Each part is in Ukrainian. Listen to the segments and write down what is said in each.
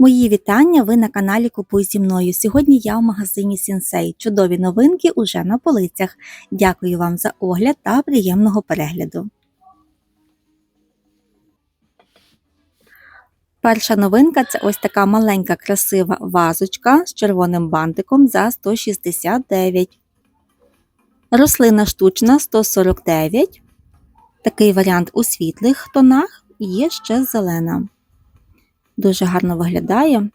Мої вітання! Ви на каналі Купуй зі мною. Сьогодні я в магазині Сінсей. Чудові новинки уже на полицях. Дякую вам за огляд та приємного перегляду. Перша новинка це ось така маленька красива вазочка з червоним бантиком за 169. Рослина штучна 149. Такий варіант у світлих тонах. Є ще зелена. Дуже гарно виглядає.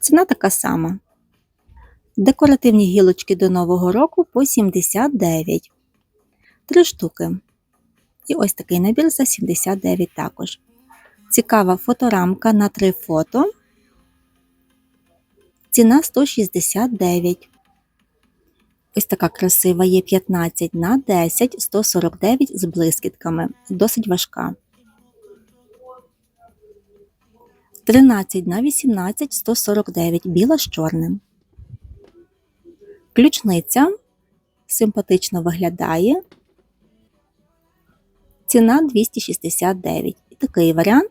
Ціна така сама. Декоративні гілочки до Нового року по 79. Три штуки. І ось такий набір за 79 також. Цікава фоторамка на три фото. Ціна 169. Ось така красива є 15 на 10, 149 з блискітками. Досить важка. 13 на 18 149 біла з чорним. Ключниця симпатично виглядає. Ціна 269. І такий варіант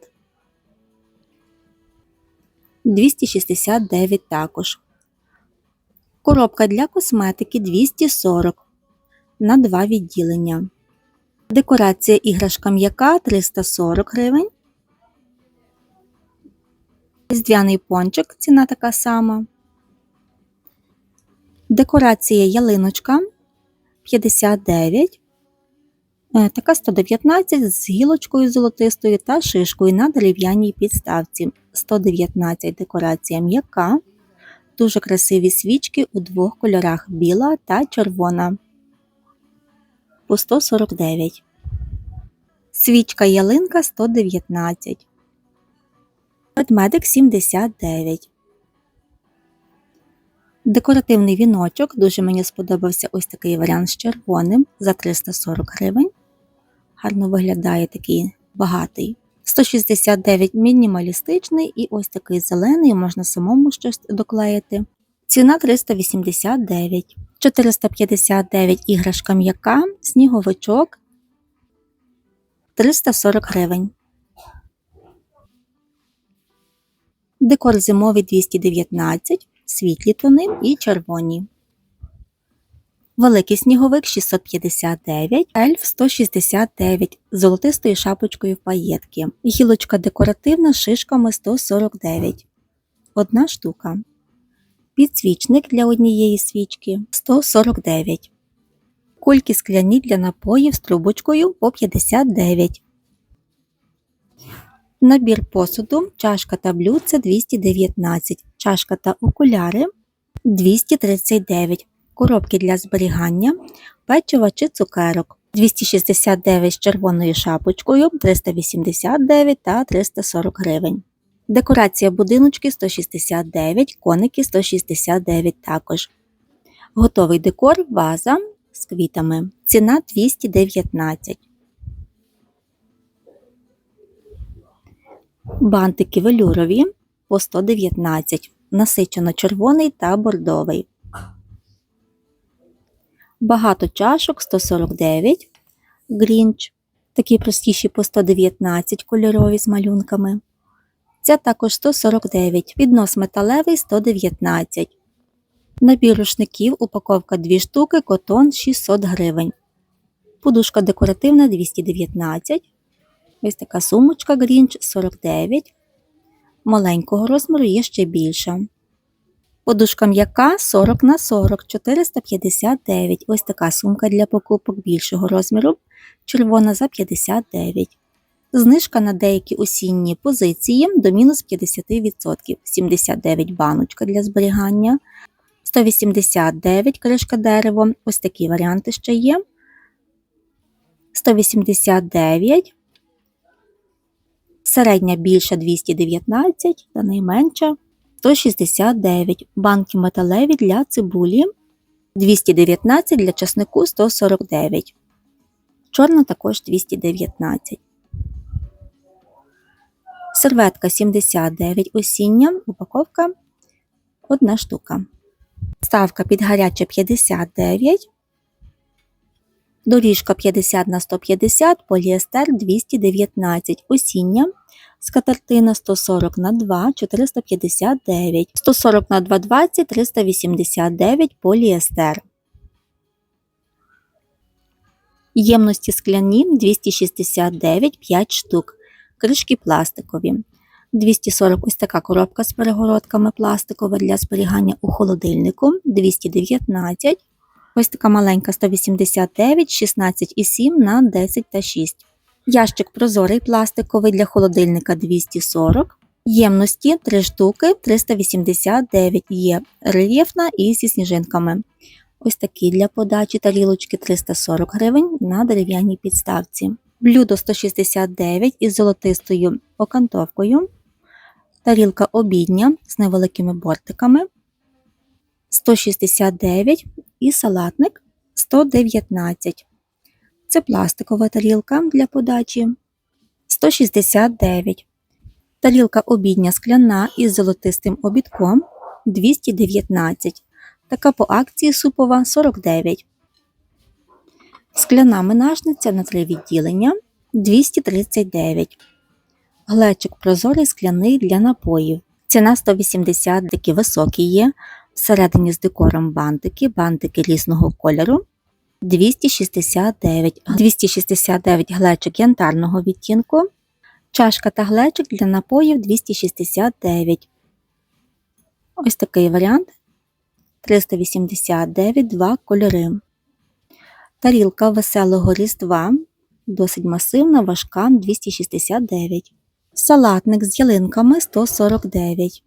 269 також. Коробка для косметики 240 на 2 відділення. Декорація іграшка м'яка 340 гривень. Різдвяний пончик, ціна така сама. Декорація ялиночка 59. Е, Така 119 з гілочкою золотистою та шишкою на дерев'яній підставці. 119 декорація м'яка. Дуже красиві свічки у двох кольорах біла та червона. По 149. Свічка ялинка 119. Ведмедик 79. Декоративний віночок. Дуже мені сподобався ось такий варіант з червоним за 340 гривень. Гарно виглядає такий багатий. 169 мінімалістичний і ось такий зелений, можна самому щось доклеїти. Ціна 389. 459 іграшка м'яка, сніговичок 340 гривень. Декор зимовий 219, світлі тони і червоні. Великий сніговик 659, ельф 169 з золотистою шапочкою паєтки. Гілочка декоративна з шишками 149. Одна штука. Підсвічник для однієї свічки 149. Кульки скляні для напоїв з трубочкою по 59. Набір посуду, чашка та блюдце 219, чашка та окуляри 239, коробки для зберігання, печива чи цукерок 269 з червоною шапочкою 389 та 340 гривень. Декорація будиночки 169, коники 169 також. Готовий декор ваза з квітами. Ціна 219. Бантики велюрові по 119, насичено червоний та бордовий. Багато чашок 149, грінч, такі простіші по 119 кольорові з малюнками. Ця також 149, піднос металевий 119. Набір рушників, упаковка 2 штуки, котон 600 гривень. Подушка декоративна 219. Ось така сумочка Грінч 49. Маленького розміру є ще більша. Подушка м'яка 40 на 40 459. Ось така сумка для покупок більшого розміру. Червона за 59. Знижка на деякі осінні позиції до мінус 50%. 79 баночка для зберігання. 189 кришка дерево. Ось такі варіанти ще є. 189. Середня більша 219 та найменша 169. Банки металеві для цибулі 219 для часнику 149. Чорна також 219. Серветка 79 осіння. Упаковка 1 штука. Ставка під гаряче 59. Доріжка 50 на 150, поліестер 219, осіння Скатертина 140 на 2 459, 140 на 220 389 поліестер. Ємності скляні 269 5 штук, кришки пластикові. 240 ось така коробка з перегородками пластикова для зберігання у холодильнику 219. Ось така маленька 189, 16,7 на 10 та 6. Ящик прозорий пластиковий для холодильника 240. Ємності 3 штуки 389 є рельєфна і зі сніжинками. Ось такі для подачі тарілочки 340 гривень на дерев'яній підставці. Блюдо 169 із золотистою окантовкою. Тарілка обідня з невеликими бортиками 169 і салатник 119. Це пластикова тарілка для подачі 169. Тарілка обідня скляна із золотистим обідком 219. Така по акції супова 49. Скляна минажниця на три відділення 239. Глечик прозорий скляний для напоїв. Ціна 180, такі високі є. Всередині з декором бантики, бантики різного кольору 269. 269 глечик янтарного відтінку. Чашка та глечик для напоїв 269. Ось такий варіант 389 два кольори. Тарілка веселого різдва, досить масивна, важка 269. Салатник з ялинками 149.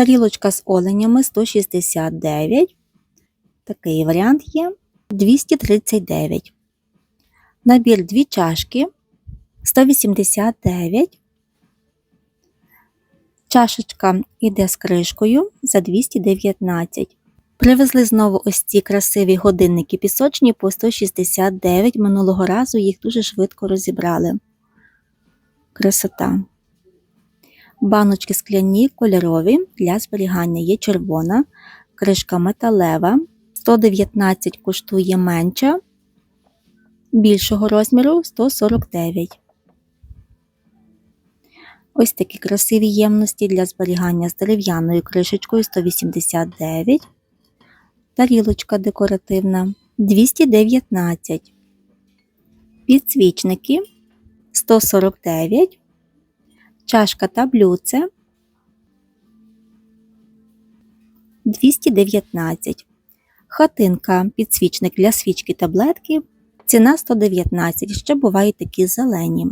Тарілочка з оленями 169. Такий варіант є 239. Набір дві чашки 189. Чашечка йде з кришкою за 219. Привезли знову ось ці красиві годинники пісочні по 169. Минулого разу їх дуже швидко розібрали. Красота. Баночки скляні кольорові для зберігання є червона, кришка металева. 119 коштує менша, більшого розміру 149. Ось такі красиві ємності для зберігання з дерев'яною кришечкою 189. Тарілочка декоративна 219. Підсвічники 149. Чашка та блюдце 219. Хатинка підсвічник для свічки таблетки. Ціна 119. Ще бувають такі зелені.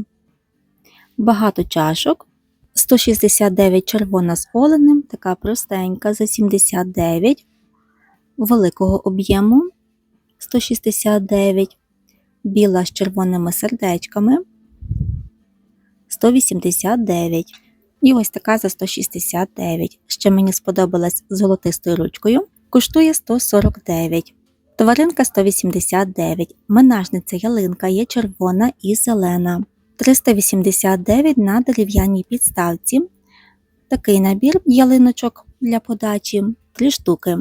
Багато чашок. 169 червона з оленем, така простенька за 79, великого об'єму 169, біла з червоними сердечками 189. І ось така за 169. Ще мені сподобалась з золотистою ручкою. Коштує 149. Тваринка 189. Менажниця ялинка є червона і зелена. 389 на дерев'яній підставці. Такий набір ялиночок для подачі 3 штуки.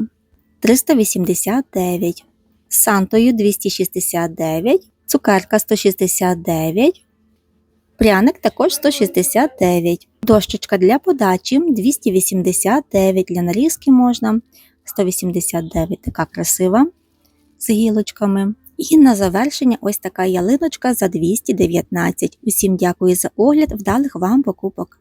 389. Сантою 269. Цукерка 169. Пряник також 169. Дощечка для подачі 289 для нарізки можна. 189 така красива з гілочками. І на завершення ось така ялиночка за 219. Усім дякую за огляд, вдалих вам покупок.